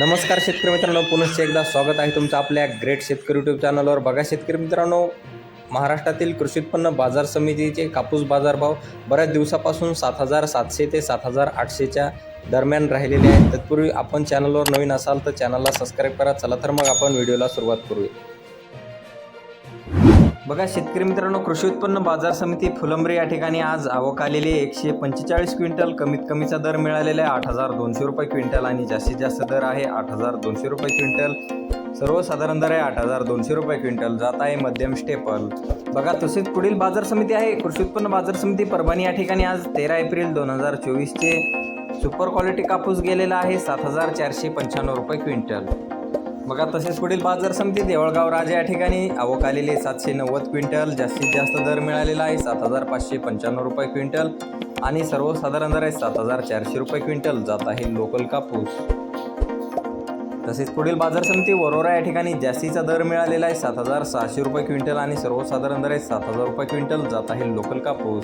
नमस्कार शेतकरी मित्रांनो पुनश्च एकदा स्वागत आहे तुमचं आपल्या ग्रेट शेतकरी यूट्यूब चॅनलवर बघा शेतकरी मित्रांनो महाराष्ट्रातील कृषी उत्पन्न बाजार समितीचे कापूस बाजारभाव बऱ्याच दिवसापासून सात हजार सातशे ते सात हजार आठशेच्या दरम्यान राहिलेले आहेत. तत्पूर्वी आपण चॅनलवर नवीन असाल तर चॅनलला सबस्क्राईब करा. चला तर मग आपण व्हिडिओला सुरुवात करूया. बघा शेतकरी मित्रांनो कृषी उत्पन्न बाजार समिती फुलंब्री या ठिकाणी आज आवक आलेली एकशे पंचेचाळीस क्विंटल कमीत कमीचा दर मिळालेला आहे आठ हजार दोनशे रुपये क्विंटल आणि जास्तीत जास्त दर आहे आठ हजार दोनशे रुपये क्विंटल. सर्वसाधारण दर आहे आठ हजार दोनशे रुपये क्विंटल. जात आहे मध्यम स्टेपल. बघा तसेच पुढील बाजार समिती आहे. कृषी उत्पन्न बाजार समिती परभणी या ठिकाणी आज तेरा एप्रिल दोन हजार चोवीसचे सुपर क्वालिटी कापूस गेलेला आहे सात हजार चारशे पंच्याण्णव रुपये क्विंटल. बघा तसेच पुढील बाजार समिती देवळगाव राजा या ठिकाणी आवक आलेली सातशे नव्वद क्विंटल जास्तीत जास्त दर मिळालेला आहे सात हजार पाचशे पंच्याण्णव रुपये क्विंटल आणि सर्वसाधारण दर आहे सात हजार चारशे रुपये क्विंटल. जात आहे लोकल कापूस. तसेच पुढील बाजार समिती वरोरा या ठिकाणी जास्तीचा दर मिळालेला आहे सात हजार सहाशे रुपये क्विंटल आणि सर्वसाधारण दर आहे सात हजार रुपये क्विंटल. जात आहे लोकल कापूस.